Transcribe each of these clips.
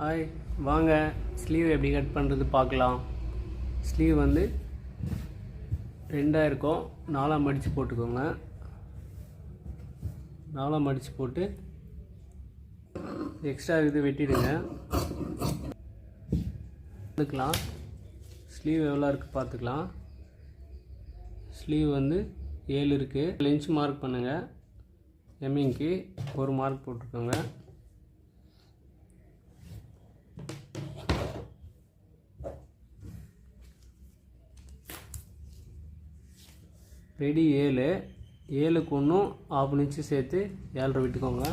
Hi வாங்க. Sleeve எப்படி cut பண்ணுறது பார்க்கலாம். ஸ்லீவ் வந்து ரெண்டாக இருக்கும். நாலாக மடித்து போட்டுக்கோங்க. நாலாக மடித்து போட்டு எக்ஸ்ட்ரா இது வெட்டிடுங்க. பார்த்துக்கலாம் ஸ்லீவ் எவ்வளோ இருக்குது பார்த்துக்கலாம். ஸ்லீவ் வந்து ஏழு இருக்குது லென்ச் மார்க் பண்ணுங்கள் எம்மிங்க்கு ஒரு மார்க் போட்டுக்கோங்க ரெடி ஏழு ஏழுக்கு ஒன்றும் ஆஃப் இன்ச்சு சேர்த்து ஏழரை விட்டுக்கோங்க.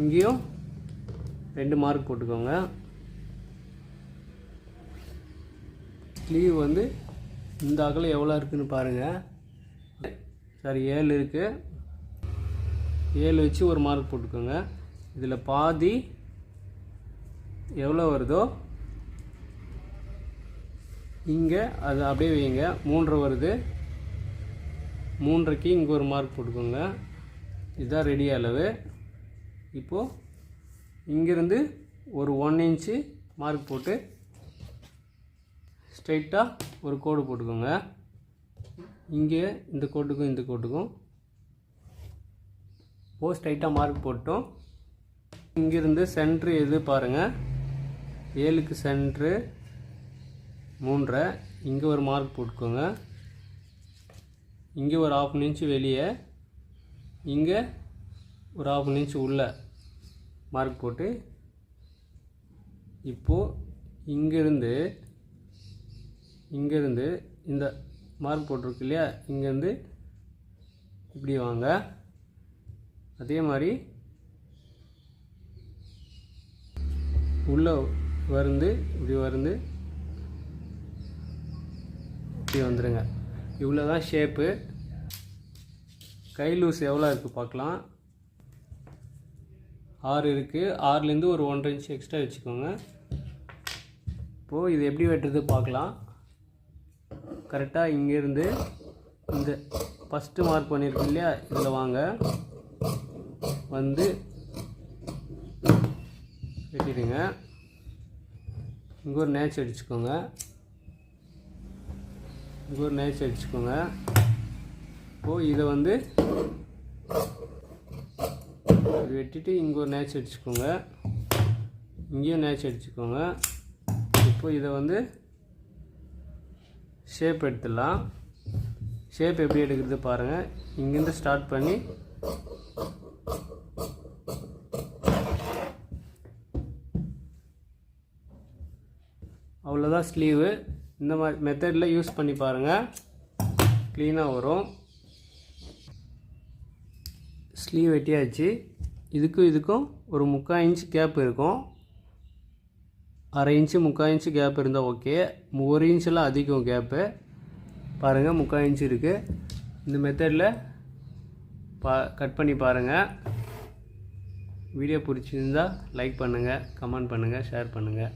இங்கேயும் ரெண்டு மார்க் போட்டுக்கோங்க. ஸ்லீவ் வந்து இந்த அகலம் எவ்வளோ இருக்குதுன்னு பாருங்கள் சரி ஏழு இருக்குது ஏழு வச்சு ஒரு மார்க் போட்டுக்கோங்க. இதில் பாதி எவ்வளோ வருதோ இங்கே அது அப்படியே வைங்க. மூன்று வருது. மூன்றரைக்கு இங்கே ஒரு மார்க் போட்டுக்கோங்க. இதுதான் ரெடி அளவு. இப்போது இங்கேருந்து ஒரு ஒன் இன்ச்சு மார்க் போட்டு ஸ்ட்ரைட்டாக ஒரு கோடு போட்டுக்கோங்க. இங்கே இந்த கோட்டுக்கும் இந்த கோட்டுக்கும். போ ஸ்ட்ரைட்டாக மார்க் போட்டோம். இங்கேருந்து சென்ட்ரு எது பாருங்கள் ஏழுக்கு சென்ட்ரு மூன்றை. இங்கே ஒரு மார்க் போட்டுக்கோங்க. இங்கே ஒரு ஆஃப் இன்ச்சு வெளியே இங்கே ஒரு ஆஃப் இன்ச்சு உள்ள மார்க் போட்டு இப்போது இங்கேருந்து இங்கேருந்து இந்த மார்க் போட்டிருக்கு இல்லையா? இங்கேருந்து இப்படி வாங்க. அதே மாதிரி உள்ளே வருந்து இப்படி வருந்து இப்படி வந்துடுங்க இவ்வளோ தான் ஷேப்பு கை லூஸ் எவ்வளோ இருக்குது பார்க்கலாம். ஆறு இருக்குது ஆறுலேருந்து ஒரு ஒன்றரை இன்ச் எக்ஸ்ட்ரா வச்சுக்கோங்க. இப்போது இது எப்படி வெட்டுறது பார்க்கலாம். கரெக்டாக இங்கேருந்து இந்த ஃபஸ்ட்டு மார்க் பண்ணியிருக்கோம் இல்லையா? இதில் வாங்க. வந்து வெட்டிடுங்க. இங்கே ஒரு நேச்சு அடிச்சுக்கோங்க. இங்கே ஒரு நைஸ் வச்சுக்கோங்க இப்போது இதை வந்து வெட்டிட்டு இங்கே ஒரு நேச்சு அடிச்சுக்கோங்க இங்கேயும் நேச்சு அடிச்சுக்கோங்க இப்போ இதை வந்து ஷேப் எடுத்துடலாம். ஷேப் எப்படி எடுக்கிறது பாருங்கள் இங்கேருந்து ஸ்டார்ட் பண்ணி அவ்வளோதான் ஸ்லீவு இந்த மாதிரி மெத்தடில் யூஸ் பண்ணி பாருங்கள் க்ளீனாக வரும். ஸ்லீவ் வெட்டியாச்சு. இதுக்கும் இதுக்கும் ஒரு முக்கால் இன்ச் கேப் இருக்கும். அரை இன்ச்சு முக்கால் இன்ச்சு கேப் இருந்தால் ஓகே ஒரு இன்ச்செல்லாம் அதிகம் கேப்பு பாருங்கள் முக்கால் இன்ச்சு இருக்குது இந்த மெத்தடில் பா கட் பண்ணி பாருங்கள் வீடியோ பிடிச்சிருந்தா லைக் பண்ணுங்கள் கமெண்ட் பண்ணுங்கள் ஷேர் பண்ணுங்கள்